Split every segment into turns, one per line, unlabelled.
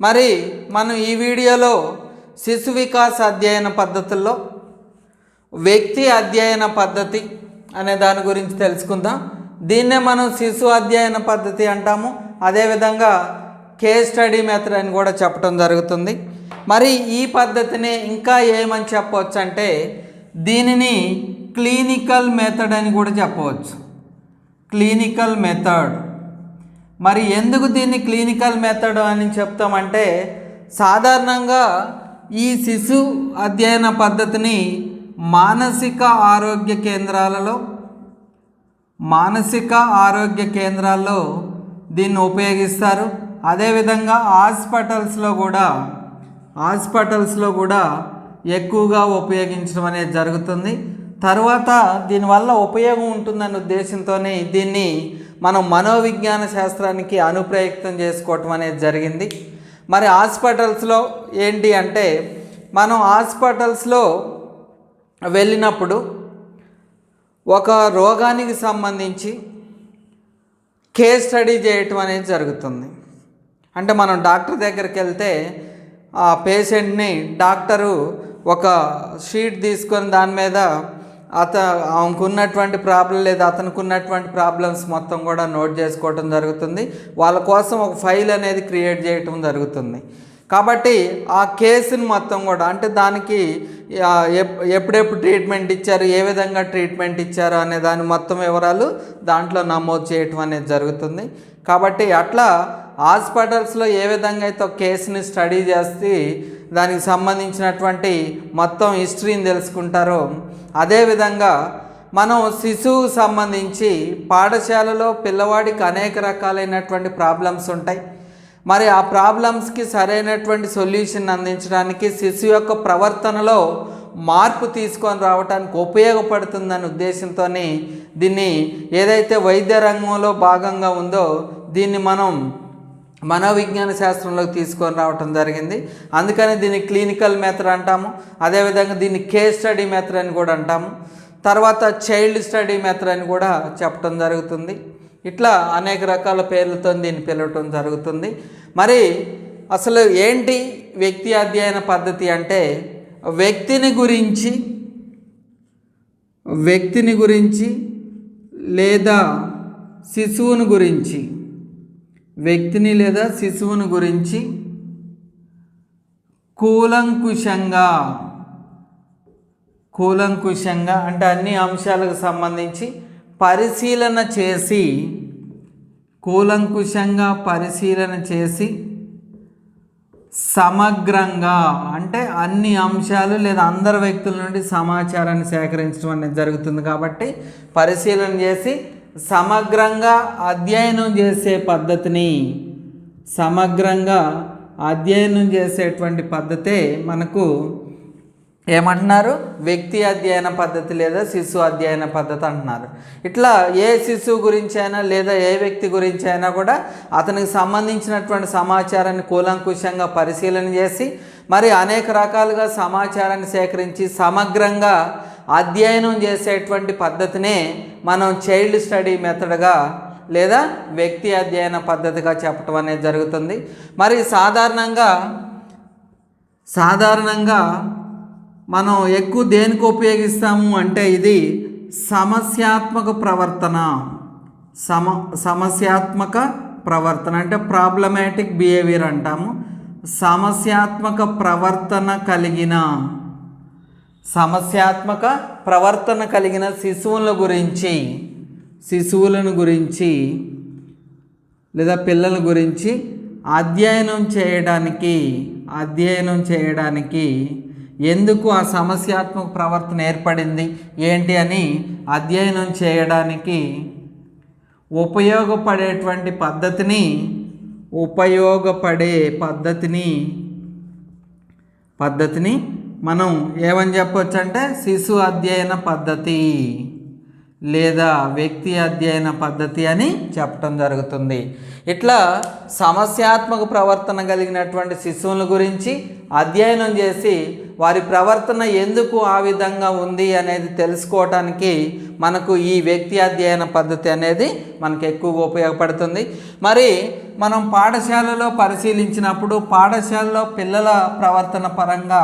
మరి మనం ఈ వీడియోలో శిశు వికాస్ అధ్యయన పద్ధతుల్లో వ్యక్తి అధ్యయన పద్ధతి అనే దాని గురించి తెలుసుకుందాం. దీన్నే మనం శిశు అధ్యయన పద్ధతి అంటాము. అదేవిధంగా కేస్ స్టడీ మెథడ్ అని కూడా చెప్పడం జరుగుతుంది. మరి ఈ పద్ధతిని ఇంకా ఏమని చెప్పవచ్చు అంటే దీనిని క్లినికల్ మెథడ్ అని కూడా చెప్పవచ్చు. Clinical method. మరి ఎందుకు దీన్ని క్లినికల్ మెథడ్ అని చెప్తామంటే సాధారణంగా ఈ శిశు అధ్యయన పద్ధతిని మానసిక ఆరోగ్య కేంద్రాలలో మానసిక ఆరోగ్య కేంద్రాల్లో దీన్ని ఉపయోగిస్తారు. అదేవిధంగా హాస్పిటల్స్లో కూడా హాస్పిటల్స్లో కూడా ఎక్కువగా ఉపయోగించడం అనేది జరుగుతుంది. తర్వాత దీనివల్ల ఉపయోగం ఉంటుందన్న ఉద్దేశంతోనే దీన్ని మనం మనోవిజ్ఞాన శాస్త్రానికి అనుప్రయుక్తం చేసుకోవటం అనేది జరిగింది. మరి హాస్పిటల్స్లో ఏంటి అంటే మనం హాస్పిటల్స్లో వెళ్ళినప్పుడు ఒక రోగానికి సంబంధించి కేస్ స్టడీ చేయటం అనేది జరుగుతుంది. అంటే మనం డాక్టర్ దగ్గరికి వెళ్తే ఆ పేషెంట్ని డాక్టరు ఒక షీట్ తీసుకొని దాని మీద అత ఆమెకున్నటువంటి ప్రాబ్లం లేదా అతనికి ఉన్నటువంటి ప్రాబ్లమ్స్ మొత్తం కూడా నోట్ చేసుకోవటం జరుగుతుంది. వాళ్ళ కోసం ఒక ఫైల్ అనేది క్రియేట్ చేయటం జరుగుతుంది. కాబట్టి ఆ కేసుని మొత్తం కూడా అంటే దానికి ఎప్- ఎప్పుడెప్పుడు ట్రీట్మెంట్ ఇచ్చారు ఏ విధంగా ట్రీట్మెంట్ ఇచ్చారు అనే దాని మొత్తం వివరాలు దాంట్లో నమోదు చేయటం అనేది జరుగుతుంది. కాబట్టి అట్లా హాస్పిటల్స్లో ఏ విధంగా అయితే ఒక కేసుని స్టడీ చేస్తే దానికి సంబంధించినటువంటి మొత్తం హిస్టరీని తెలుసుకుంటారో అదేవిధంగా మనం శిశువు సంబంధించి పాఠశాలలో పిల్లవాడికి అనేక రకాలైనటువంటి ప్రాబ్లమ్స్ ఉంటాయి. మరి ఆ ప్రాబ్లమ్స్కి సరైనటువంటి సొల్యూషన్ అందించడానికి శిశువు యొక్క ప్రవర్తనలో మార్పు తీసుకొని రావడానికి ఉపయోగపడుతుందనే ఉద్దేశంతో దీన్ని ఏదైతే వైద్య రంగంలో భాగంగా ఉందో దీన్ని మనం మనోవిజ్ఞాన శాస్త్రంలోకి తీసుకొని రావటం జరిగింది. అందుకని దీన్ని క్లినికల్ మెథడ్ అంటాము. అదేవిధంగా దీన్ని కేస్ స్టడీ మెథడ్ అని కూడా అంటాము. తర్వాత చైల్డ్ స్టడీ మెథడ్ అని కూడా చెప్పడం జరుగుతుంది. ఇట్లా అనేక రకాల పేర్లతో దీన్ని పిలవటం జరుగుతుంది. మరి అసలు ఏంటి వ్యక్తి అధ్యయన పద్ధతి అంటే వ్యక్తిని గురించి వ్యక్తిని గురించి లేదా శిశువుని గురించి వ్యక్తిని లేదా శిశువుని గురించి కూలంకుషంగా కూలంకుషంగా అంటే అన్ని అంశాలకు సంబంధించి పరిశీలన చేసి కూలంకుషంగా పరిశీలన చేసి సమగ్రంగా అంటే అన్ని అంశాలు లేదా అందరు వ్యక్తుల నుండి సమాచారాన్ని సేకరించడం అనేది జరుగుతుంది కాబట్టి పరిశీలన చేసి సమగ్రంగా అధ్యయనం చేసే పద్ధతిని సమగ్రంగా అధ్యయనం చేసేటువంటి పద్ధతే మనకు ఏమంటున్నారు? వ్యక్తి అధ్యయన పద్ధతి లేదా శిశు అధ్యయన పద్ధతి అంటున్నారు. ఇట్లా ఏ శిశువు గురించి అయినా లేదా ఏ వ్యక్తి గురించి అయినా కూడా అతనికి సంబంధించినటువంటి సమాచారాన్ని కూలంకుషంగా పరిశీలన చేసి మరి అనేక రకాలుగా సమాచారాన్ని సేకరించి సమగ్రంగా అధ్యయనం చేసేటువంటి పద్ధతినే మనం చైల్డ్ స్టడీ మెథడ్గా లేదా వ్యక్తి అధ్యయన పద్ధతిగా చెప్పటం అనేది జరుగుతుంది. మరి సాధారణంగా సాధారణంగా మనం ఎక్కువ దేనికి ఉపయోగిస్తాము అంటే ఇది సమస్యాత్మక ప్రవర్తన. సమ సమస్యాత్మక ప్రవర్తన అంటే ప్రాబ్లమాటిక్ బిహేవియర్ అంటాము. సమస్యాత్మక ప్రవర్తన కలిగిన సమస్యాత్మక ప్రవర్తన కలిగిన శిశువుల గురించి శిశువులను గురించి లేదా పిల్లల గురించి అధ్యయనం చేయడానికి అధ్యయనం చేయడానికి ఎందుకు ఆ సమస్యాత్మక ప్రవర్తన ఏర్పడింది ఏంటి అని అధ్యయనం చేయడానికి ఉపయోగపడేటువంటి పద్ధతిని ఉపయోగపడే పద్ధతిని పద్ధతిని మనం ఏమని చెప్పొచ్చు అంటే శిశు అధ్యయన పద్ధతి లేదా వ్యక్తి అధ్యయన పద్ధతి అని చెప్పటం జరుగుతుంది. ఇట్లా సమస్యాత్మక ప్రవర్తన కలిగినటువంటి శిశువుల గురించి అధ్యయనం చేసి వారి ప్రవర్తన ఎందుకు ఆ విధంగా ఉంది అనేది తెలుసుకోవటానికి మనకు ఈ వ్యక్తి అధ్యయన పద్ధతి అనేది మనకు ఎక్కువగా ఉపయోగపడుతుంది. మరి మనం పాఠశాలలో పరిశీలించినప్పుడు పాఠశాలలో పిల్లల ప్రవర్తన పరంగా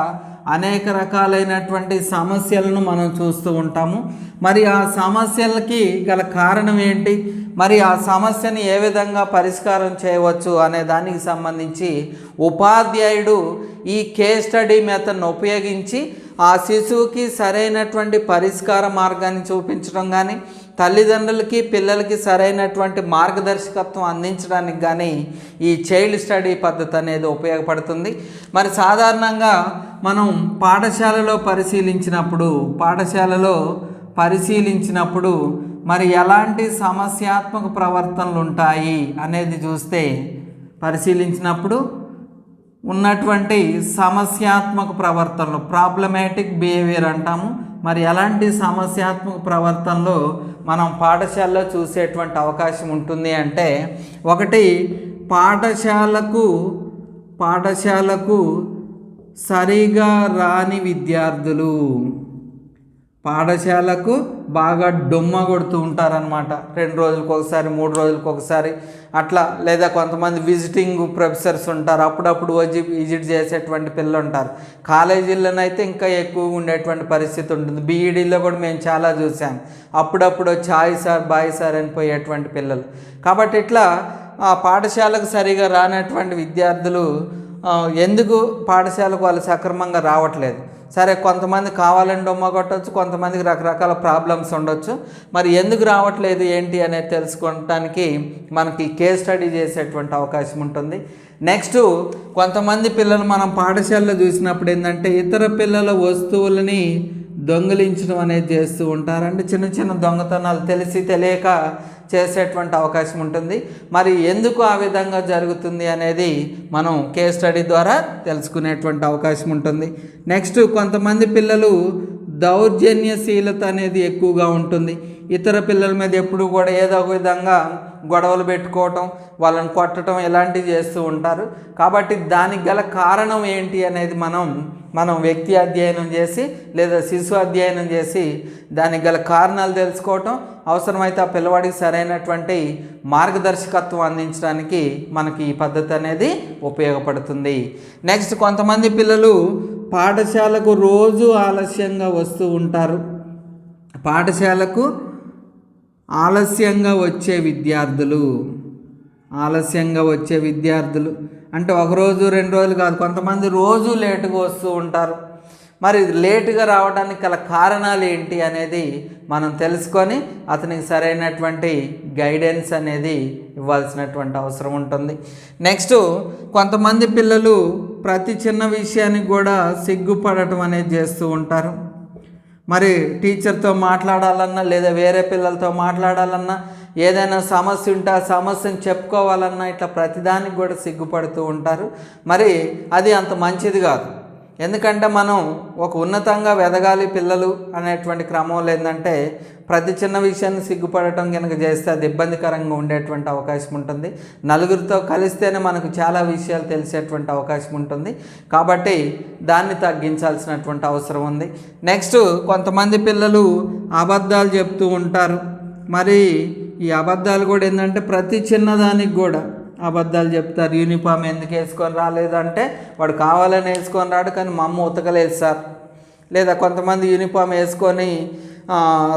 అనేక రకాలైనటువంటి సమస్యలను మనం చూస్తూ ఉంటాము. మరి ఆ సమస్యలకి గల కారణం ఏంటి? మరి ఆ సమస్యని ఏ విధంగా పరిష్కారం చేయవచ్చు అనే దానికి సంబంధించి ఉపాధ్యాయుడు ఈ కేస్ స్టడీ మెథడ్ను ఉపయోగించి ఆ శిశువుకి సరైనటువంటి పరిష్కార మార్గాన్ని చూపించడం కానీ తల్లిదండ్రులకి పిల్లలకి సరైనటువంటి మార్గదర్శకత్వం అందించడానికి కానీ ఈ చైల్డ్ స్టడీ పద్ధతి అనేది ఉపయోగపడుతుంది. మరి సాధారణంగా మనం పాఠశాలలో పరిశీలించినప్పుడు పాఠశాలలో పరిశీలించినప్పుడు మరి ఎలాంటి సమస్యాత్మక ప్రవర్తనలు ఉంటాయి అనేది చూస్తే పరిశీలించినప్పుడు ఉన్నటువంటి సమస్యాత్మక ప్రవర్తనలు ప్రాబ్లమాటిక్ బిహేవియర్ అంటాము. మరి ఎలాంటి సమస్యాత్మక ప్రవర్తనలు మనం పాఠశాలలో చూసేటువంటి అవకాశం ఉంటుంది అంటే ఒకటి పాఠశాలకు పాఠశాలకు సరిగా రాని విద్యార్థులు. పాఠశాలకు బాగా డొమ్మ కొడుతూ ఉంటారనమాట రెండు రోజులకు ఒకసారి మూడు రోజులకు ఒకసారి అట్లా. లేదా కొంతమంది విజిటింగ్ ప్రొఫెసర్స్ ఉంటారు. అప్పుడప్పుడు వచ్చి విజిట్ చేసేటువంటి పిల్లలు ఉంటారు కాలేజీల్లోనైతే ఇంకా ఎక్కువగా ఉండేటువంటి పరిస్థితి ఉంటుంది. బీఈడీలో కూడా మేము చాలా చూసాం అప్పుడప్పుడు వచ్చి సార్ బాయ్ సార్ అని పోయేటువంటి పిల్లలు. కాబట్టి ఇట్లా ఆ పాఠశాలకు సరిగా రానటువంటి విద్యార్థులు ఎందుకు పాఠశాలకు వాళ్ళు సక్రమంగా రావట్లేదు? సరే కొంతమంది కావాలని డొమ్మ కొట్టచ్చు కొంతమందికి రకరకాల ప్రాబ్లమ్స్ ఉండొచ్చు. మరి ఎందుకు రావట్లేదు ఏంటి అనేది తెలుసుకోవటానికి మనకి కేస్ స్టడీ చేసేటువంటి అవకాశం ఉంటుంది. నెక్స్ట్ కొంతమంది పిల్లలు మనం పాఠశాలలో చూసినప్పుడు ఏంటంటే ఇతర పిల్లల వస్తువులని దొంగిలించడం అనేది చేస్తూ ఉంటారండి. చిన్న చిన్న దొంగతనాలు తెలిసి తెలియక చేసేటువంటి అవకాశం ఉంటుంది. మరి ఎందుకు ఆ విధంగా జరుగుతుంది అనేది మనం కేస్ స్టడీ ద్వారా తెలుసుకునేటువంటి అవకాశం ఉంటుంది. నెక్స్ట్ కొంతమంది పిల్లలు దౌర్జన్యశీలత అనేది ఎక్కువగా ఉంటుంది. ఇతర పిల్లల మీద ఎప్పుడు కూడా ఏదో ఒక విధంగా గొడవలు పెట్టుకోవటం వాళ్ళని కొట్టడం ఇలాంటివి చేస్తూ ఉంటారు. కాబట్టి దానికి గల కారణం ఏంటి అనేది మనం మనం వ్యక్తి అధ్యయనం చేసి లేదా శిశు అధ్యయనం చేసి దానికి గల కారణాలు తెలుసుకోవటం అవసరమైతే ఆ పిల్లవాడికి సరైనటువంటి మార్గదర్శకత్వం అందించడానికి మనకి ఈ పద్ధతి అనేది ఉపయోగపడుతుంది. నెక్స్ట్ కొంతమంది పిల్లలు పాఠశాలకు రోజు ఆలస్యంగా వస్తూ ఉంటారు. పాఠశాలకు ఆలస్యంగా వచ్చే విద్యార్థులు ఆలస్యంగా వచ్చే విద్యార్థులు. అంటే ఒకరోజు రెండు రోజులు కాదు కొంతమంది రోజు లేటుగా వస్తూ ఉంటారు. మరి లేటుగా రావడానికి గల కారణాలు ఏంటి అనేది మనం తెలుసుకొని అతనికి సరైనటువంటి గైడెన్స్ అనేది ఇవ్వాల్సినటువంటి అవసరం ఉంటుంది. నెక్స్ట్ కొంతమంది పిల్లలు ప్రతి చిన్న విషయానికి కూడా సిగ్గుపడటం అనేది చేస్తూ ఉంటారు. మరి టీచర్తో మాట్లాడాలన్నా లేదా వేరే పిల్లలతో మాట్లాడాలన్నా ఏదైనా సమస్య ఉంటే ఆ సమస్యను చెప్పుకోవాలన్నా ఇట్లా ప్రతిదానికి కూడా సిగ్గుపడుతూ ఉంటారు. మరి అది అంత మంచిది కాదు. ఎందుకంటే మనం ఒక ఉన్నతంగా వెదగాలి పిల్లలు అనేటువంటి క్రమంలో ఏంటంటే ప్రతి చిన్న విషయాన్ని సిగ్గుపడటం కనుక చేస్తే అది ఇబ్బందికరంగా ఉండేటువంటి అవకాశం ఉంటుంది. నలుగురితో కలిస్తేనే మనకు చాలా విషయాలు తెలిసేటువంటి అవకాశం ఉంటుంది. కాబట్టి దాన్ని తగ్గించాల్సినటువంటి అవసరం ఉంది. నెక్స్ట్ కొంతమంది పిల్లలు అబద్ధాలు చెప్తూ ఉంటారు. మరి ఈ అబద్ధాలు కూడా ఏంటంటే ప్రతి చిన్నదానికి కూడా అబద్ధాలు చెప్తారు. యూనిఫామ్ ఎందుకు వేసుకొని రాలేదంటే వాడు కావాలని వేసుకొని రాడు కానీ మా అమ్మ ఉతకలేదు సార్. లేదా కొంతమంది యూనిఫామ్ వేసుకొని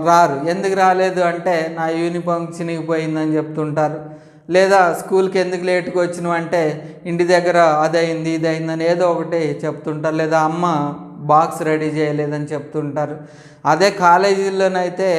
రారు. ఎందుకు రాలేదు అంటే నా యూనిఫామ్ చినిగిపోయిందని చెప్తుంటారు. లేదా స్కూల్కి ఎందుకు లేట్గా వచ్చినావు అంటే ఇంటి దగ్గర అదైంది ఇది ఏదో ఒకటి చెప్తుంటారు. లేదా అమ్మ బాక్స్ రెడీ చేయలేదని చెప్తుంటారు. అదే కాలేజీల్లోనైతే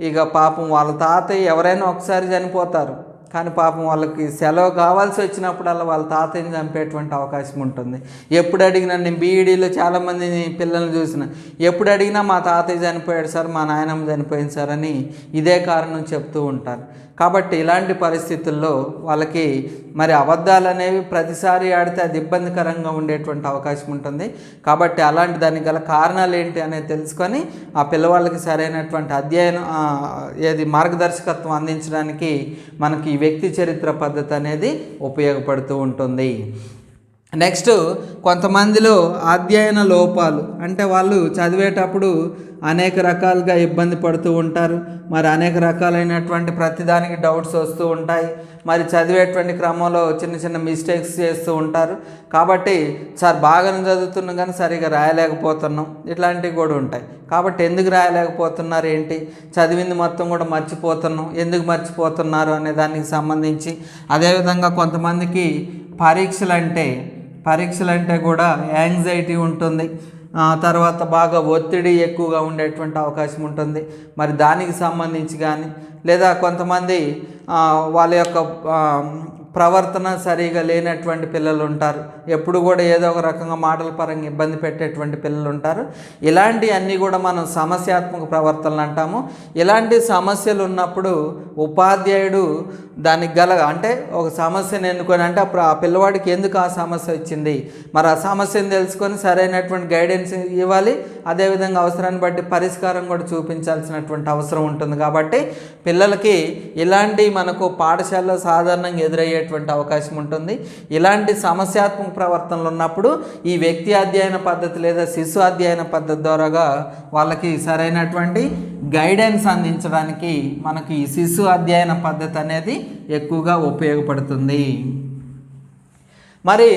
ఇక పాపం వాళ్ళ తాతయ్య ఎవరైనా ఒకసారి చనిపోతారు. కానీ పాపం వాళ్ళకి సెలవు కావాల్సి వచ్చినప్పుడల్లా వాళ్ళ తాతయ్యని చంపేటువంటి అవకాశం ఉంటుంది. ఎప్పుడు అడిగినా నేను బీఈడీలో చాలామంది పిల్లల్ని చూసిన ఎప్పుడు అడిగినా మా తాతయ్య చనిపోయాడు సార్ మా నాయనమ్మ చనిపోయింది సార్ అని ఇదే కారణం చెప్తూ ఉంటారు. కాబట్టి ఇలాంటి పరిస్థితుల్లో వాళ్ళకి మరి అబద్ధాలు అనేవి ప్రతిసారి ఆడితే అది ఇబ్బందికరంగా ఉండేటువంటి అవకాశం ఉంటుంది. కాబట్టి అలాంటి దానికి గల కారణాలు ఏంటి అనేది తెలుసుకొని ఆ పిల్లవాళ్ళకి సరైనటువంటి అధ్యయనం ఏది మార్గదర్శకత్వం అందించడానికి మనకి ఈ వ్యక్తి చరిత్ర పద్ధతి అనేది ఉపయోగపడుతూ ఉంటుంది. నెక్స్ట్ కొంతమందిలో అధ్యయన లోపాలు. అంటే వాళ్ళు చదివేటప్పుడు అనేక రకాలుగా ఇబ్బంది పడుతూ ఉంటారు. మరి అనేక రకాలైనటువంటి ప్రతిదానికి డౌట్స్ వస్తూ ఉంటాయి. మరి చదివేటువంటి క్రమంలో చిన్న చిన్న మిస్టేక్స్ చేస్తూ ఉంటారు. కాబట్టి సార్ బాగానే చదువుతున్నాం కానీ సరిగా రాయలేకపోతున్నాం. ఇట్లాంటివి కూడా ఉంటాయి. కాబట్టి ఎందుకు రాయలేకపోతున్నారు ఏంటి? చదివింది మొత్తం కూడా మర్చిపోతున్నాం. ఎందుకు మర్చిపోతున్నారు అనే దానికి సంబంధించి. అదేవిధంగా కొంతమందికి పరీక్షలు అంటే పరీక్షలు అంటే కూడా యాంగ్జైటీ ఉంటుంది. తర్వాత బాగా ఒత్తిడి ఎక్కువగా ఉండేటువంటి అవకాశం ఉంటుంది. మరి దానికి సంబంధించి కానీ లేదా కొంతమంది వాళ్ళ యొక్క ప్రవర్తన సరిగా లేనటువంటి పిల్లలు ఉంటారు ఎప్పుడు కూడా ఏదో ఒక రకంగా మాటల పరంగా ఇబ్బంది పెట్టేటువంటి పిల్లలు ఉంటారు ఇలాంటి అన్నీ కూడా మనం సమస్యాత్మక ప్రవర్తనలు అంటాము. ఇలాంటి సమస్యలు ఉన్నప్పుడు ఉపాధ్యాయుడు దానికి గల అంటే ఒక సమస్యను ఎన్నుకొని అంటే అప్పుడు ఆ పిల్లవాడికి ఎందుకు ఆ సమస్య వచ్చింది? మరి ఆ సమస్యను తెలుసుకొని సరైనటువంటి గైడెన్స్ ఇవ్వాలి. అదేవిధంగా అవసరాన్ని బట్టి పరిష్కారం కూడా చూపించాల్సినటువంటి అవసరం ఉంటుంది. కాబట్టి పిల్లలకి ఇలాంటి మనకు పాఠశాలలో సాధారణంగా ఎదురయ్యే జరిగేటువంటి అవకాశం ఉంటుంది. ఇలాంటి సమస్యాత్మక ప్రవర్తనలు ఉన్నప్పుడు ఈ వ్యక్తి అధ్యయన పద్ధతి లేదా శిశు అధ్యయన పద్ధతి ద్వారాగా వాళ్ళకి సరైనటువంటి గైడెన్స్ అందించడానికి మనకి ఈ శిశు అధ్యయన పద్ధతి అనేది ఎక్కువగా ఉపయోగపడుతుంది. మరి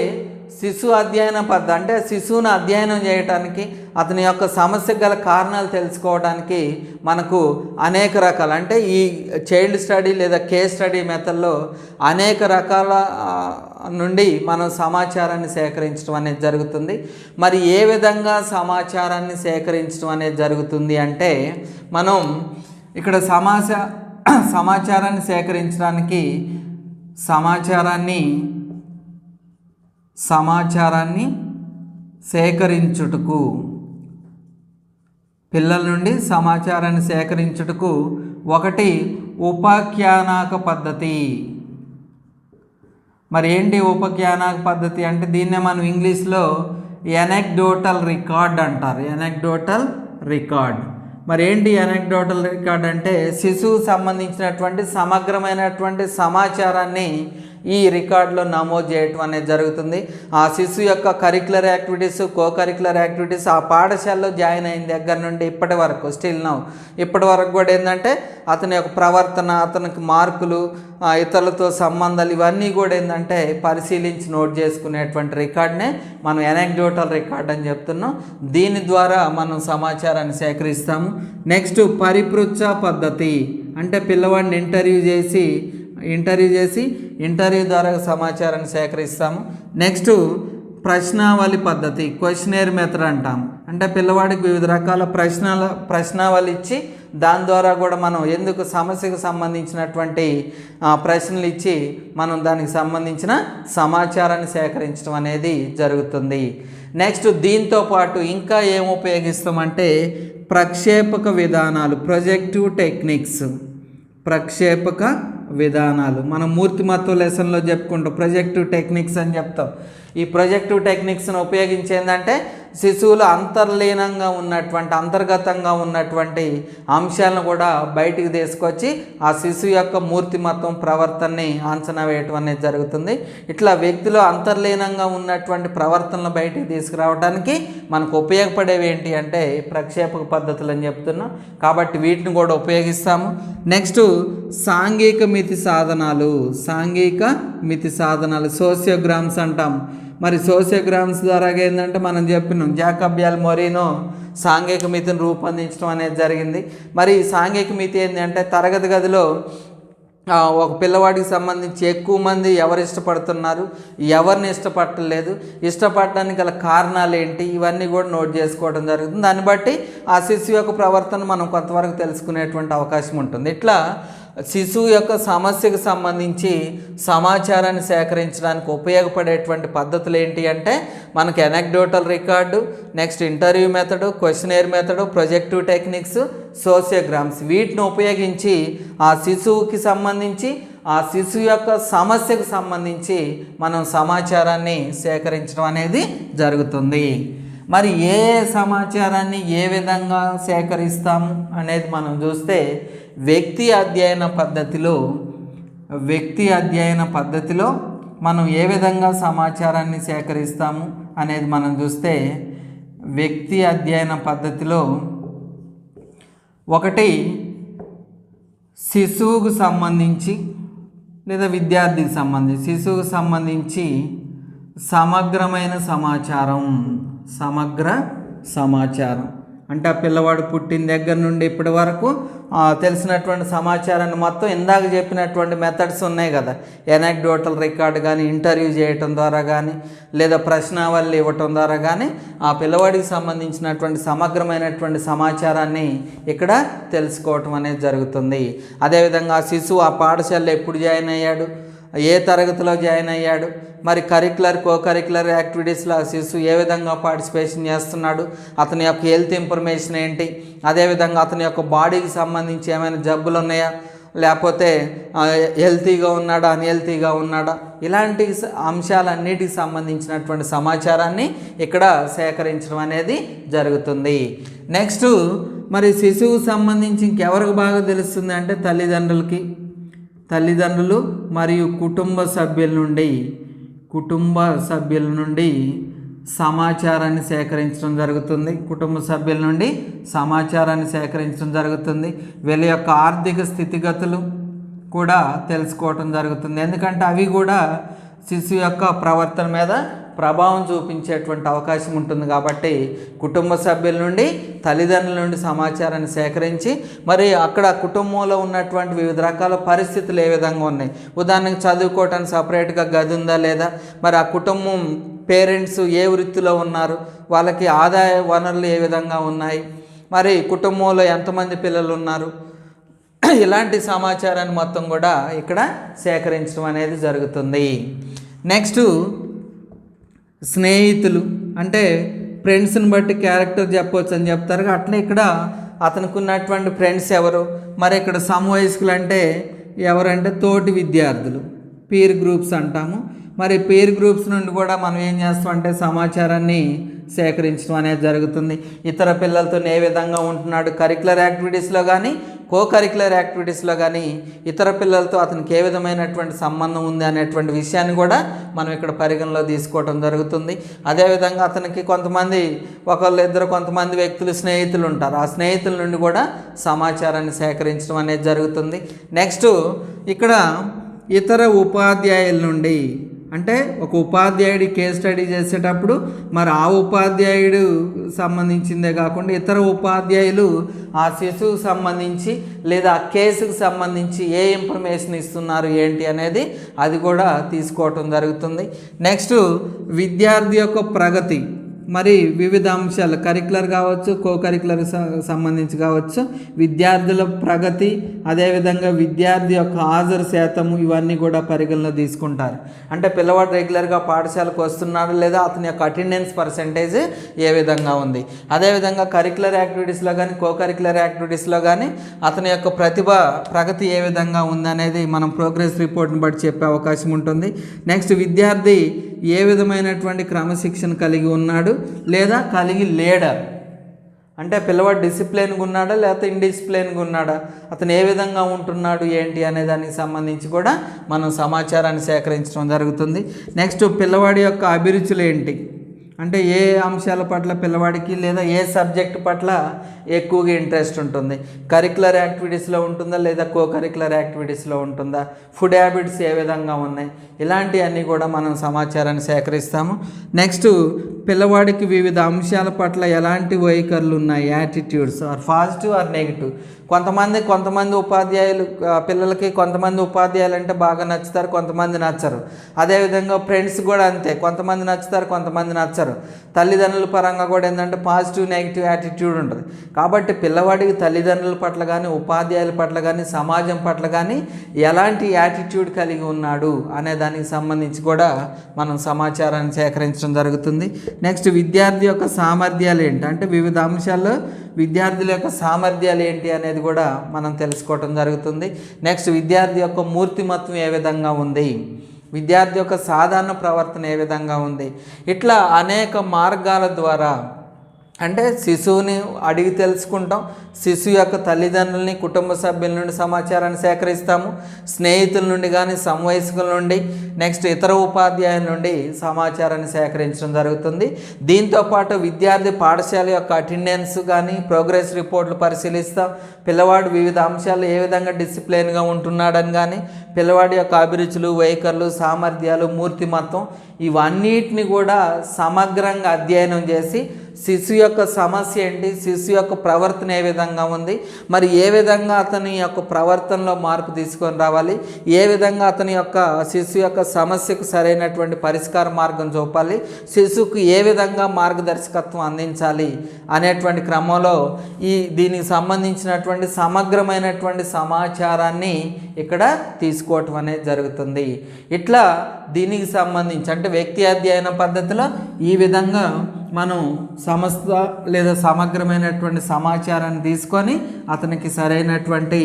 శిశు అధ్యయన పద్ధతి అంటే శిశువును అధ్యయనం చేయటానికి అతని యొక్క సమస్యకు గల కారణాలు తెలుసుకోవడానికి మనకు అనేక రకాల అంటే ఈ చైల్డ్ స్టడీ లేదా కేస్ స్టడీ మెథడ్లో అనేక రకాల నుండి మనం సమాచారాన్ని సేకరించడం అనేది జరుగుతుంది. మరి ఏ విధంగా సమాచారాన్ని సేకరించడం అనేది జరుగుతుంది అంటే మనం ఇక్కడ సమాచ సమాచారాన్ని సేకరించడానికి సమాచారాన్ని సమాచారాన్ని సేకరించుటకు. పిల్లల నుండి సమాచారాన్ని సేకరించుటకు ఒకటి ఉపాఖ్యానాక పద్ధతి. మరి ఏంటి ఉపఖ్యానాక పద్ధతి అంటే దీన్నే మనం ఇంగ్లీష్లో ఎనెక్డోటల్ రికార్డ్ అంటారు. ఎనెక్డోటల్ రికార్డ్ మరి ఏంటి ఎనెక్డోటల్ రికార్డ్ అంటే శిశువు సంబంధించినటువంటి సమగ్రమైనటువంటి సమాచారాన్ని ఈ రికార్డులో నమోదు చేయటం అనేది జరుగుతుంది. ఆ శిశువు యొక్క curricular activities co curricular activities ఆ పాఠశాలలో జాయిన్ అయిన దగ్గర నుండి ఇప్పటి వరకు స్టిల్ నౌ ఇప్పటి వరకు కూడా ఏంటంటే అతని యొక్క ప్రవర్తన అతనికి మార్కులు ఇతరులతో సంబంధాలు ఇవన్నీ కూడా ఏంటంటే పరిశీలించి నోట్ చేసుకునేటువంటి రికార్డ్నే మనం ఎనెక్డోటల్ రికార్డ్ అని చెప్తున్నాం. దీని ద్వారా మనం సమాచారాన్ని సేకరిస్తాము. నెక్స్ట్ పరిపృచ్ఛ పద్ధతి. అంటే పిల్లవాడిని ఇంటర్వ్యూ చేసి ఇంటర్వ్యూ చేసి ఇంటర్వ్యూ ద్వారా సమాచారాన్ని సేకరిస్తాము. నెక్స్ట్ ప్రశ్నావళి పద్ధతి క్వశ్చనేర్ మెథడ్ అంటాం అంటే పిల్లవాడికి వివిధ రకాల ప్రశ్నల ప్రశ్నావళి ఇచ్చి దాని ద్వారా కూడా మనం ఎందుకు సమస్యకు సంబంధించినటువంటి ప్రశ్నలు ఇచ్చి మనం దానికి సంబంధించిన సమాచారాన్ని సేకరించడం అనేది జరుగుతుంది. నెక్స్ట్ దీంతో పాటు ఇంకా ఏం ఉపయోగిస్తామంటే ప్రక్షేపక విధానాలు ప్రొజెక్టివ్ టెక్నిక్స్. ప్రక్షేపక విధానాలు. మనం మూర్తిమత్వ లెసన్లో చెప్పుకుంటాం ప్రొజెక్టివ్ టెక్నిక్స్ అని చెప్తాం. ఈ ప్రొజెక్టివ్ టెక్నిక్స్ను ఉపయోగించేందంటే శిశువులు అంతర్లీనంగా ఉన్నటువంటి అంతర్గతంగా ఉన్నటువంటి అంశాలను కూడా బయటికి తీసుకొచ్చి ఆ శిశువు యొక్క మూర్తిమత్వం ప్రవర్తనని అంచనా వేయటం అనేది జరుగుతుంది. ఇట్లా వ్యక్తిలో అంతర్లీనంగా ఉన్నటువంటి ప్రవర్తనలు బయటికి తీసుకురావడానికి మనకు ఉపయోగపడేవి ఏంటి అంటే ప్రక్షేపక పద్ధతులు అని చెప్తున్నాం. కాబట్టి వీటిని కూడా ఉపయోగిస్తాము. నెక్స్ట్ సాంఘిక మితి సాధనాలు సాంఘిక మితి సాధనాలు సోసియోగ్రామ్స్ అంటాం. మరి సోసియోగ్రామ్స్ ద్వారా ఏంటంటే మనం చెప్పినాం జాకబ్యాల్ మొరీనో సాంఘిక మితిని రూపొందించడం అనేది జరిగింది. మరి ఈ సాంఘిక మితి ఏంటంటే తరగతి గదిలో ఒక పిల్లవాడికి సంబంధించి ఎక్కువ మంది ఎవరు ఇష్టపడుతున్నారు ఎవరిని ఇష్టపడలేదు ఇష్టపడడానికి గల కారణాలు ఏంటి ఇవన్నీ కూడా నోట్ చేసుకోవడం జరుగుతుంది. దాన్ని బట్టి ఆ శిశువు యొక్క ప్రవర్తన మనం కొంతవరకు తెలుసుకునేటువంటి అవకాశం ఉంటుంది. ఇట్లా శిశువు యొక్క సమస్యకు సంబంధించి సమాచారాన్ని సేకరించడానికి ఉపయోగపడేటువంటి పద్ధతులు ఏంటి అంటే మనకి anecdotal record next interview method questionnaire method projective techniques sociograms వీటిని ఉపయోగించి ఆ శిశువుకి సంబంధించి ఆ శిశువు యొక్క సమస్యకు సంబంధించి మనం సమాచారాన్ని సేకరించడం అనేది జరుగుతుంది. మరి ఏ సమాచారాన్ని ఏ విధంగా సేకరిస్తాము అనేది మనం చూస్తే వ్యక్తి అధ్యయన పద్ధతిలో వ్యక్తి అధ్యయన పద్ధతిలో మనం ఏ విధంగా సమాచారాన్ని సేకరిస్తాము అనేది మనం చూస్తే వ్యక్తి అధ్యయన పద్ధతిలో ఒకటి శిశువుకు సంబంధించి లేదా విద్యార్థికి సంబంధించి శిశువుకు సంబంధించి సమగ్రమైన సమాచారం. సమగ్ర సమాచారం. అంటే ఆ పిల్లవాడు పుట్టిన దగ్గర నుండి ఇప్పటి వరకు తెలిసినటువంటి సమాచారాన్ని మొత్తం ఇందాక చెప్పినటువంటి మెథడ్స్ ఉన్నాయి కదా. ఎనాక్డోటల్ రికార్డ్ కానీ ఇంటర్వ్యూ చేయటం ద్వారా కానీ లేదా ప్రశ్నావళి ఇవ్వటం ద్వారా కానీ ఆ పిల్లవాడికి సంబంధించినటువంటి సమగ్రమైనటువంటి సమాచారాన్ని ఇక్కడ తెలుసుకోవటం అనేది జరుగుతుంది. అదేవిధంగా ఆ శిశువు ఆ పాఠశాలలో ఎప్పుడు జాయిన్ అయ్యాడు? ఏ తరగతిలో జాయిన్ అయ్యాడు? మరి కరికులర్ కో కరికులర్ యాక్టివిటీస్లో ఆ శిశువు ఏ విధంగా పార్టిసిపేషన్ చేస్తున్నాడు? అతని యొక్క హెల్త్ ఇన్ఫర్మేషన్ ఏంటి? అదేవిధంగా అతని యొక్క బాడీకి సంబంధించి ఏమైనా జబ్బులు ఉన్నాయా? లేకపోతే హెల్తీగా ఉన్నాడా? అన్హెల్తీగా ఉన్నాడా? ఇలాంటి అంశాలన్నిటికి సంబంధించినటువంటి సమాచారాన్ని ఇక్కడ సేకరించడం అనేది జరుగుతుంది. నెక్స్ట్ మరి శిశువుకు సంబంధించి ఇంకెవరికి బాగా తెలుస్తుంది అంటే తల్లిదండ్రులకి? తల్లిదండ్రులు మరియు కుటుంబ సభ్యుల నుండి కుటుంబ సభ్యుల నుండి సమాచారాన్ని సేకరించడం జరుగుతుంది. కుటుంబ సభ్యుల నుండి సమాచారాన్ని సేకరించడం జరుగుతుంది. వీళ్ళ యొక్క ఆర్థిక స్థితిగతులు కూడా తెలుసుకోవటం జరుగుతుంది. ఎందుకంటే అవి కూడా శిశువు యొక్క ప్రవర్తన మీద ప్రభావం చూపించేటువంటి అవకాశం ఉంటుంది కాబట్టి కుటుంబ సభ్యుల నుండి తల్లిదండ్రుల నుండి సమాచారాన్ని సేకరించి మరి అక్కడ కుటుంబంలో ఉన్నటువంటి వివిధ రకాల పరిస్థితులు ఏ విధంగా ఉన్నాయి? ఉదాహరణకు చదువుకోవటానికి సపరేట్గా గది ఉందా లేదా? మరి ఆ కుటుంబం పేరెంట్స్ ఏ వృత్తిలో ఉన్నారు? వాళ్ళకి ఆదాయ వనరులు ఏ విధంగా ఉన్నాయి? మరి కుటుంబంలో ఎంతమంది పిల్లలు ఉన్నారు? ఇలాంటి సమాచారాన్ని మొత్తం కూడా ఇక్కడ సేకరించడం అనేది జరుగుతుంది. నెక్స్ట్ స్నేహితులు అంటే ఫ్రెండ్స్ని బట్టి క్యారెక్టర్ చెప్పవచ్చు అని చెప్తారు. అట్లా ఇక్కడ అతనికి ఉన్నటువంటి ఫ్రెండ్స్ ఎవరు? మరి ఇక్కడ సమవయస్కులు అంటే ఎవరంటే తోటి విద్యార్థులు. పీర్ గ్రూప్స్ అంటాము. మరి పీర్ గ్రూప్స్ నుండి కూడా మనం ఏం చేస్తామంటే సమాచారాన్ని సేకరించడం అనేది జరుగుతుంది. ఇతర పిల్లలతో ఏ విధంగా ఉంటున్నాడు కరికులర్ యాక్టివిటీస్లో కానీ కో కరికులర్ యాక్టివిటీస్లో కానీ ఇతర పిల్లలతో అతనికి ఏ విధమైనటువంటి సంబంధం ఉంది అనేటువంటి విషయాన్ని కూడా మనం ఇక్కడ పరిగణలో తీసుకోవడం జరుగుతుంది. అదేవిధంగా అతనికి కొంతమంది ఒకళ్ళు ఇద్దరు కొంతమంది వ్యక్తులు స్నేహితులు ఉంటారు. ఆ స్నేహితుల నుండి కూడా సమాచారాన్ని సేకరించడం అనేది జరుగుతుంది. నెక్స్ట్ ఇక్కడ ఇతర ఉపాధ్యాయుల నుండి అంటే ఒక ఉపాధ్యాయుడి కేస్ స్టడీ చేసేటప్పుడు మరి ఆ ఉపాధ్యాయుడు సంబంధించిందే కాకుండా ఇతర ఉపాధ్యాయులు ఆ శిశువుకు సంబంధించి లేదా ఆ కేసుకు సంబంధించి ఏ ఇన్ఫర్మేషన్ ఇస్తున్నారు ఏంటి అనేది అది కూడా తీసుకోవటం జరుగుతుంది. నెక్స్ట్ విద్యార్థి యొక్క ప్రగతి. మరి వివిధ అంశాలు కరికులర్ కావచ్చు కో కరికులర్ సంబంధించి కావచ్చు విద్యార్థుల ప్రగతి అదేవిధంగా విద్యార్థి యొక్క హాజరు శాతము ఇవన్నీ కూడా పరిగణలో తీసుకుంటారు. అంటే పిల్లవాడు రెగ్యులర్గా పాఠశాలకు వస్తున్నాడు లేదా అతని యొక్క అటెండెన్స్ పర్సంటేజ్ ఏ విధంగా ఉంది. అదేవిధంగా కరికులర్ యాక్టివిటీస్లో కానీ కో కరికులర్ యాక్టివిటీస్లో కానీ అతని యొక్క ప్రతిభ ప్రగతి ఏ విధంగా ఉందనేది మనం ప్రోగ్రెస్ రిపోర్ట్ని బట్టి చెప్పే అవకాశం ఉంటుంది. నెక్స్ట్ విద్యార్థి ఏ విధమైనటువంటి క్రమశిక్షణ కలిగి ఉన్నాడు? లేదా కలిగి లేడా? అంటే పిల్లవాడు డిసిప్లిన్గా ఉన్నాడా? లేకపోతే ఇండిసిప్లిన్గా ఉన్నాడా? అతను ఏ విధంగా ఉంటున్నాడు? ఏంటి? అనే దానికి సంబంధించి కూడా మనం సమాచారాన్ని సేకరించడం జరుగుతుంది. నెక్స్ట్ పిల్లవాడి యొక్క అభిరుచులు ఏంటి? అంటే ఏ అంశాల పట్ల పిల్లవాడికి లేదా ఏ సబ్జెక్ట్ పట్ల ఎక్కువగా ఇంట్రెస్ట్ ఉంటుంది? కరికులర్ యాక్టివిటీస్లో ఉంటుందా? లేదా కో కరికులర్ యాక్టివిటీస్లో ఉంటుందా? ఫుడ్ హ్యాబిట్స్ ఏ విధంగా ఉన్నాయి? ఇలాంటివన్నీ కూడా మనం సమాచారాన్ని సేకరిస్తాము. నెక్స్ట్ పిల్లవాడికి వివిధ అంశాల పట్ల ఎలాంటి వైఖరులు ఉన్నాయి attitudes are positive or negative కొంతమంది కొంతమంది ఉపాధ్యాయులు పిల్లలకి కొంతమంది ఉపాధ్యాయులు అంటే బాగా నచ్చుతారు కొంతమంది నచ్చరు. అదేవిధంగా ఫ్రెండ్స్ కూడా అంతే. కొంతమంది నచ్చుతారు కొంతమంది నచ్చరు. తల్లిదండ్రుల పరంగా కూడా ఏంటంటే పాజిటివ్ నెగిటివ్ యాటిట్యూడ్ ఉంటుంది. కాబట్టి పిల్లవాడికి తల్లిదండ్రుల పట్ల కానీ ఉపాధ్యాయుల పట్ల కానీ సమాజం పట్ల కానీ ఎలాంటి యాటిట్యూడ్ కలిగి ఉన్నాడు అనే దానికి సంబంధించి కూడా మనం సమాచారాన్ని సేకరించడం జరుగుతుంది. నెక్స్ట్ విద్యార్థి యొక్క సామర్థ్యాలు ఏంటి? అంటే వివిధ అంశాల్లో విద్యార్థుల యొక్క సామర్థ్యాలు ఏంటి అనేది కూడా మనం తెలుసుకోవటం జరుగుతుంది. నెక్స్ట్ విద్యార్థి యొక్క మూర్తిమత్వం ఏ విధంగా ఉంది? విద్యార్థి యొక్క సాధారణ ప్రవర్తన ఏ విధంగా ఉంది? ఇట్లా అనేక మార్గాల ద్వారా అంటే శిశువుని అడిగి తెలుసుకుంటాం. శిశువు యొక్క తల్లిదండ్రులని కుటుంబ సభ్యుల నుండి సమాచారాన్ని సేకరిస్తాము. స్నేహితుల నుండి కానీ సమవయస్కుల నుండి నెక్స్ట్ ఇతర ఉపాధ్యాయుల నుండి సమాచారాన్ని సేకరించడం జరుగుతుంది. దీంతోపాటు విద్యార్థి పాఠశాల యొక్క అటెండెన్స్ కానీ ప్రోగ్రెస్ రిపోర్ట్లు పరిశీలిస్తాం. పిల్లవాడు వివిధ అంశాలు ఏ విధంగా డిసిప్లైన్గా ఉంటున్నాడని కానీ పిల్లవాడి యొక్క అభిరుచులు వైఖరులు సామర్థ్యాలు మూర్తిమత్వం ఇవన్నిటిని కూడా సమగ్రంగా అధ్యయనం చేసి శిశు యొక్క సమస్య ఏంటి శిశు యొక్క ప్రవర్తన ఏ విధంగా ఉంది మరి ఏ విధంగా అతని యొక్క ప్రవర్తనలో మార్పు తీసుకొని రావాలి ఏ విధంగా అతని యొక్క శిశు యొక్క సమస్యకు సరైనటువంటి పరిష్కార మార్గం చూపాలి శిశువుకు ఏ విధంగా మార్గదర్శకత్వం అందించాలి అనేటువంటి క్రమంలో ఈ దీనికి సంబంధించినటువంటి సమగ్రమైనటువంటి సమాచారాన్ని ఇక్కడ తీసుకోవటం అనేది జరుగుతుంది. ఇట్లా దీనికి సంబంధించి అంటే వ్యక్తి అధ్యయన పద్ధతిలో ఈ విధంగా మనం సంస్థ లేదా సమగ్రమైనటువంటి సమాచారాన్ని తీసుకొని అతనికి సరైనటువంటి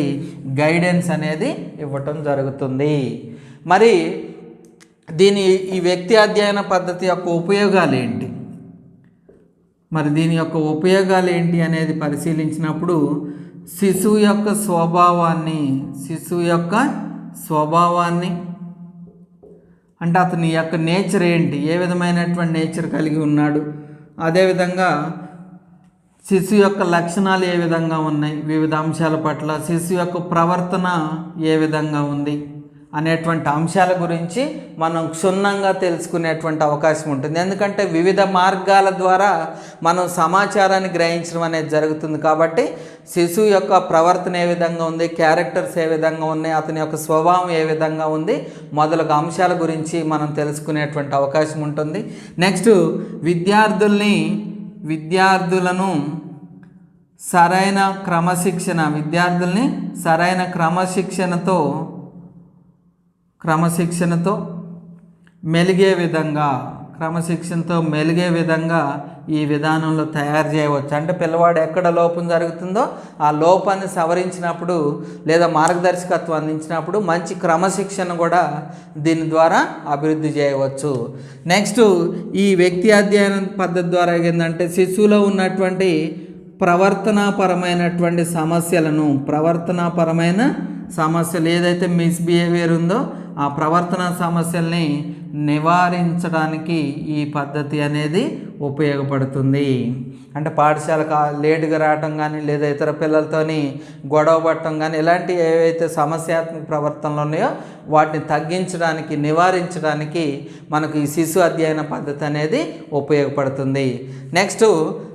గైడెన్స్ అనేది ఇవ్వటం జరుగుతుంది. మరి దీని ఈ వ్యక్తి అధ్యయన పద్ధతి యొక్క ఉపయోగాలు ఏంటి? మరి దీని యొక్క ఉపయోగాలు ఏంటి అనేది పరిశీలించినప్పుడు శిశువు యొక్క స్వభావాన్ని శిశువు యొక్క స్వభావాన్ని అంటే అతని యొక్క నేచర్ ఏంటి? ఏ విధమైనటువంటి నేచర్ కలిగి ఉన్నాడు? అదేవిధంగా శిశు యొక్క లక్షణాలు ఏ విధంగా ఉన్నాయి? వివిధ అంశాల పట్ల శిశు యొక్క ప్రవర్తన ఏ విధంగా ఉంది? అనేటువంటి అంశాల గురించి మనం క్షుణ్ణంగా తెలుసుకునేటువంటి అవకాశం ఉంటుంది. ఎందుకంటే వివిధ మార్గాల ద్వారా మనం సమాచారాన్ని గ్రహించడం అనేది జరుగుతుంది కాబట్టి శిశువు యొక్క ప్రవర్తన ఏ విధంగా ఉంది క్యారెక్టర్స్ ఏ విధంగా ఉన్నాయి అతని యొక్క స్వభావం ఏ విధంగా ఉంది మొదలగు అంశాల గురించి మనం తెలుసుకునేటువంటి అవకాశం ఉంటుంది. నెక్స్ట్ విద్యార్థుల్ని విద్యార్థులను సరైన క్రమశిక్షణ విద్యార్థుల్ని సరైన క్రమశిక్షణతో క్రమశిక్షణతో మెలిగే విధంగా క్రమశిక్షణతో మెలిగే విధంగా ఈ విధానంలో తయారు చేయవచ్చు. అంటే పిల్లవాడు ఎక్కడ లోపం జరుగుతుందో ఆ లోపాన్ని సవరించినప్పుడు లేదా మార్గదర్శకత్వం అందించినప్పుడు మంచి క్రమశిక్షణ కూడా దీని ద్వారా అభివృద్ధి చేయవచ్చు. నెక్స్ట్ ఈ వ్యక్తి అధ్యయన పద్ధతి ద్వారా ఏంటంటే శిశువులో ఉన్నటువంటి ప్రవర్తనాపరమైనటువంటి సమస్యలను ప్రవర్తనాపరమైన సమస్యలు ఏదైతే మిస్బిహేవియర్ ఉందో ఆ ప్రవర్తన సమస్యల్ని నివారించడానికి ఈ పద్ధతి అనేది ఉపయోగపడుతుంది. అంటే పాఠశాలకు లేటుగా రావటం కానీ లేదా ఇతర పిల్లలతోని గొడవ పడటం కానీ ఇలాంటి ఏవైతే సమస్యాత్మక ప్రవర్తనలు ఉన్నాయో వాటిని తగ్గించడానికి నివారించడానికి మనకు ఈ శిశు అధ్యయన పద్ధతి అనేది ఉపయోగపడుతుంది. నెక్స్ట్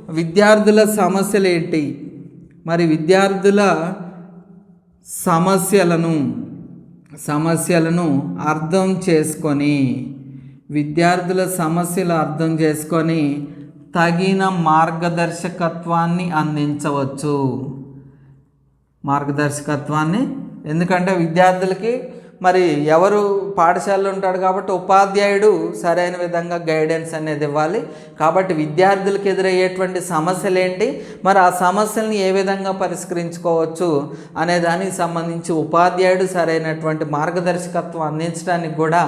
విద్యార్థుల సమస్యలు ఏంటి మరి విద్యార్థుల సమస్యలను సమస్యలను అర్థం చేసుకొని విద్యార్థుల సమస్యలు అర్థం చేసుకొని తగిన మార్గదర్శకత్వాన్ని అందించవచ్చు. మార్గదర్శకత్వాన్ని? ఎందుకంటే విద్యార్థులకి మరి ఎవరు పాఠశాలలో ఉంటాడు కాబట్టి ఉపాధ్యాయుడు సరైన విధంగా గైడెన్స్ అనేది ఇవ్వాలి. కాబట్టి విద్యార్థులకు ఎదురయ్యేటువంటి సమస్యలు ఏంటి మరి ఆ సమస్యల్ని ఏ విధంగా పరిష్కరించుకోవచ్చు అనే దానికి సంబంధించి ఉపాధ్యాయుడు సరైనటువంటి మార్గదర్శకత్వం అందించడానికి కూడా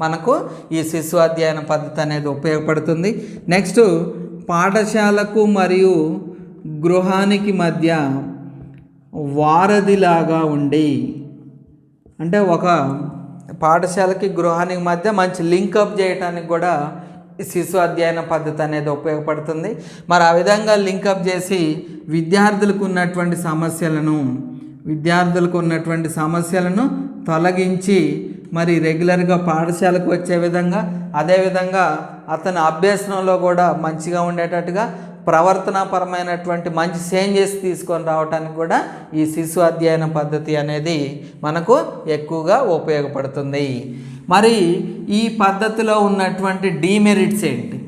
మనకు ఈ శిశు అధ్యయన పద్ధతి అనేది ఉపయోగపడుతుంది. నెక్స్ట్ పాఠశాలకు మరియు గృహానికి మధ్య వారధిలాగా ఉండి అంటే ఒక పాఠశాలకి గృహానికి మధ్య మంచి లింకప్ చేయడానికి కూడా శిశు అధ్యయన పద్ధతి అనేది ఉపయోగపడుతుంది. మరి ఆ విధంగా లింకప్ చేసి విద్యార్థులకు ఉన్నటువంటి సమస్యలను విద్యార్థులకు ఉన్నటువంటి సమస్యలను తొలగించి మరి రెగ్యులర్గా పాఠశాలకు వచ్చే విధంగా అదేవిధంగా అతని అభ్యసనంలో కూడా మంచిగా ఉండేటట్టుగా ప్రవర్తనాపరమైనటువంటి మంచి చేంజెస్ తీసుకొని రావడానికి కూడా ఈ శిశు అధ్యయన పద్ధతి అనేది మనకు ఎక్కువగా ఉపయోగపడుతుంది. మరి ఈ పద్ధతిలో ఉన్నటువంటి డీమెరిట్స్ ఏంటి?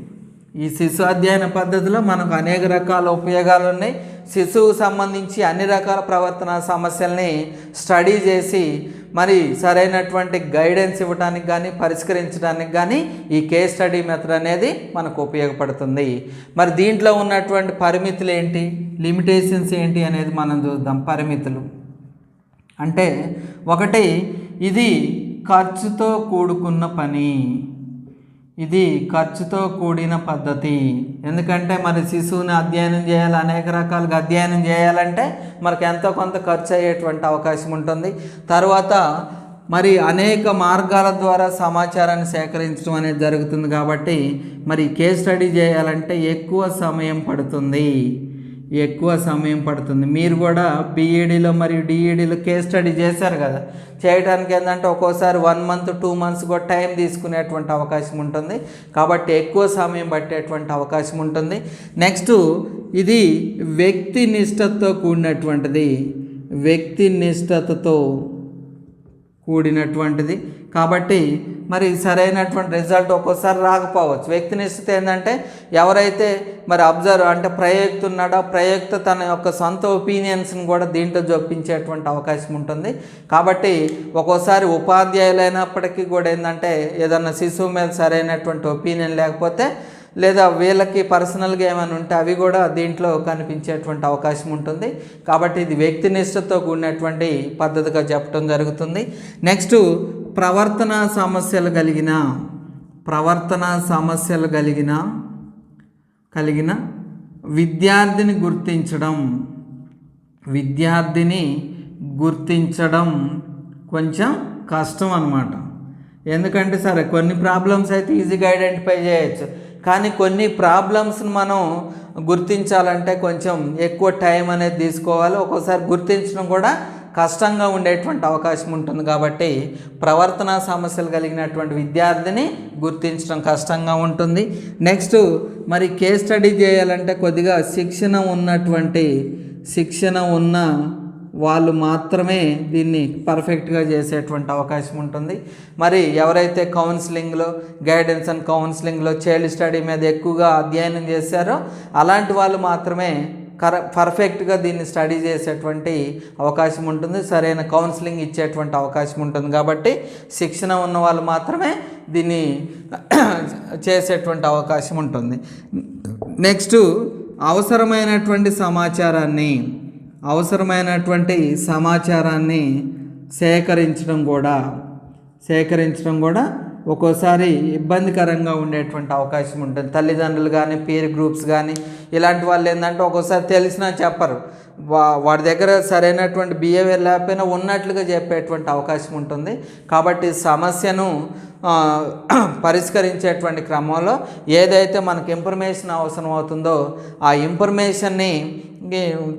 ఈ శిశు అధ్యయన పద్ధతిలో మనకు అనేక రకాల ఉపయోగాలు ఉన్నాయి. శిశువుకు సంబంధించి అన్ని రకాల ప్రవర్తన సమస్యల్ని స్టడీ చేసి మరి సరైనటువంటి గైడెన్స్ ఇవ్వడానికి కానీ పరిష్కరించడానికి కానీ ఈ కేస్ స్టడీ మెథడ్ అనేది మనకు ఉపయోగపడుతుంది. మరి దీంట్లో ఉన్నటువంటి పరిమితులు ఏంటి? లిమిటేషన్స్ ఏంటి అనేది మనం చూద్దాం పరిమితులు. అంటే ఒకటి ఇది ఖర్చుతో కూడుకున్న పని. ఇది ఖర్చుతో కూడిన పద్ధతి. ఎందుకంటే మరి శిశువుని అధ్యయనం చేయాలి అనేక రకాలుగా అధ్యయనం చేయాలంటే మనకు ఎంతో కొంత ఖర్చు అయ్యేటువంటి అవకాశం ఉంటుంది. తర్వాత మరి అనేక మార్గాల ద్వారా సమాచారాన్ని సేకరించడం అనేది జరుగుతుంది కాబట్టి మరి కేస్ స్టడీ చేయాలంటే ఎక్కువ సమయం పడుతుంది. ఎక్కువ సమయం పడుతుంది. మీరు కూడా బీఈడీలో మరియు డిఈడీలో కేస్ స్టడీ చేశారు కదా. చేయడానికి ఏంటంటే ఒక్కోసారి వన్ మంత్ టూ మంత్స్ కూడా టైం తీసుకునేటువంటి అవకాశం ఉంటుంది. కాబట్టి ఎక్కువ సమయం పట్టేటువంటి అవకాశం ఉంటుంది. నెక్స్ట్ ఇది వ్యక్తి నిష్టతో కూడినటువంటిది. వ్యక్తి నిష్టతతో కూడినటువంటిది. కాబట్టి మరి సరైనటువంటి రిజల్ట్ ఒక్కోసారి రాకపోవచ్చు. వ్యక్తినిష్ఠత ఏంటంటే ఎవరైతే మరి అబ్జర్వ్ అంటే ప్రయోక్త ఉన్నాడో ప్రయోక్త తన యొక్క సొంత ఒపీనియన్స్ని కూడా దీంట్లో జొప్పించేటువంటి అవకాశం ఉంటుంది. కాబట్టి ఒక్కోసారి ఉపాధ్యాయులైనప్పటికీ కూడా ఏంటంటే ఏదన్నా శిశువు మీద సరైనటువంటి ఒపీనియన్ లేకపోతే లేదా వీళ్ళకి పర్సనల్గా ఏమైనా ఉంటే అవి కూడా దీంట్లో కనిపించేటువంటి అవకాశం ఉంటుంది. కాబట్టి ఇది వ్యక్తినిష్టతో కూడినటువంటి పద్ధతిగా చెప్పడం జరుగుతుంది. నెక్స్ట్ ప్రవర్తన సమస్యలు కలిగిన ప్రవర్తన సమస్యలు కలిగిన కలిగిన విద్యార్థిని గుర్తించడం విద్యార్థిని గుర్తించడం కొంచెం కష్టం అనమాట ఎందుకంటే సరే కొన్ని ప్రాబ్లమ్స్ అయితే ఈజీగా ఐడెంటిఫై చేయొచ్చు. కానీ కొన్ని ప్రాబ్లమ్స్ని మనం గుర్తించాలంటే కొంచెం ఎక్కువ టైం అనేది తీసుకోవాలి. ఒక్కోసారి గుర్తించడం కూడా కష్టంగా ఉండేటువంటి అవకాశం ఉంటుంది కాబట్టి ప్రవర్తన సమస్యలు కలిగినటువంటి విద్యార్థిని గుర్తించడం కష్టంగా ఉంటుంది. నెక్స్ట్ మరి కేస్ స్టడీ చేయాలంటే కొద్దిగా శిక్షణ ఉన్నటువంటి శిక్షణ ఉన్న వాళ్ళు మాత్రమే దీన్ని పర్ఫెక్ట్గా చేసేటువంటి అవకాశం ఉంటుంది. మరి ఎవరైతే కౌన్సిలింగ్లో గైడెన్స్ అండ్ కౌన్సిలింగ్లో చైల్డ్ స్టడీ మీద ఎక్కువగా అధ్యయనం చేశారో అలాంటి వాళ్ళు మాత్రమే కర పర్ఫెక్ట్గా దీన్ని స్టడీ చేసేటువంటి అవకాశం ఉంటుంది. సరైన కౌన్సిలింగ్ ఇచ్చేటువంటి అవకాశం ఉంటుంది. కాబట్టి శిక్షణ ఉన్న వాళ్ళు మాత్రమే దీన్ని చేసేటువంటి అవకాశం ఉంటుంది. నెక్స్ట్ అవసరమైనటువంటి సమాచారాన్ని అవసరమైనటువంటి సమాచారాన్ని సేకరించడం కూడా సేకరించడం కూడా ఒక్కోసారి ఇబ్బందికరంగా ఉండేటువంటి అవకాశం ఉంటుంది. తల్లిదండ్రులు కానీ పీర్ గ్రూప్స్ కానీ ఇలాంటి వాళ్ళు ఏంటంటే ఒక్కోసారి తెలిసినా చెప్పరు. వా వాడి దగ్గర సరైనటువంటి బిహేవియర్ లేకపోయినా ఉన్నట్లుగా చెప్పేటువంటి అవకాశం ఉంటుంది. కాబట్టి సమస్యను పరిష్కరించేటువంటి క్రమంలో ఏదైతే మనకు ఇన్ఫర్మేషన్ అవసరం అవుతుందో ఆ ఇన్ఫర్మేషన్ని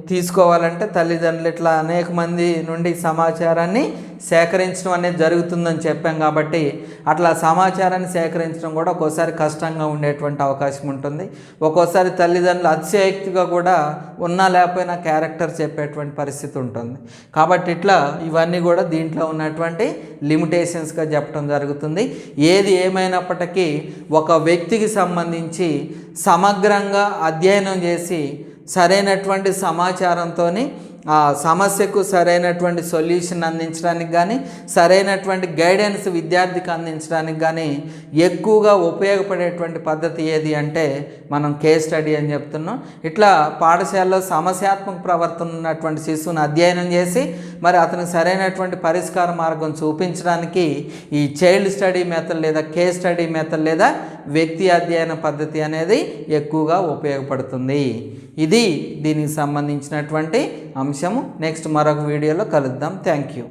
తీసుకోవాలంటే తల్లిదండ్రులు ఇట్లా అనేక మంది నుండి సమాచారాన్ని సేకరించడం అనేది జరుగుతుందని చెప్పాం కాబట్టి అట్లా సమాచారాన్ని సేకరించడం కూడా ఒక్కోసారి కష్టంగా ఉండేటువంటి అవకాశం ఉంటుంది. ఒక్కోసారి తల్లిదండ్రులు అతిశయోక్తిగా కూడా ఉన్నా లేకపోయినా క్యారెక్టర్ చెప్పేటువంటి పరిస్థితి ఉంటుంది. కాబట్టి ఇట్లా ఇవన్నీ కూడా దీంట్లో ఉన్నటువంటి లిమిటేషన్స్గా చెప్పడం జరుగుతుంది. ఏది ఏమైనప్పటికీ ఒక వ్యక్తికి సంబంధించి సమగ్రంగా అధ్యయనం చేసి సరైనటువంటి సమాచారంతో సమస్యకు సరైనటువంటి సొల్యూషన్ అందించడానికి కానీ సరైనటువంటి గైడెన్స్ విద్యార్థికి అందించడానికి కానీ ఎక్కువగా ఉపయోగపడేటువంటి పద్ధతి ఏది అంటే మనం కేస్ స్టడీ అని చెప్తున్నాం. ఇట్లా పాఠశాలలో సమస్యాత్మక ప్రవర్తన ఉన్నటువంటి శిశువుని అధ్యయనం చేసి మరి అతనికి సరైనటువంటి పరిష్కార మార్గం చూపించడానికి ఈ చైల్డ్ స్టడీ మెథడ్ లేదా కేస్ స్టడీ మెథడ్ లేదా వ్యక్తి అధ్యయన పద్ధతి అనేది ఎక్కువగా ఉపయోగపడుతుంది. ఇది దీనికి సంబంధించినటువంటి అంశము నెక్స్ట్ మరొక వీడియోలో కలుద్దాం. Thank you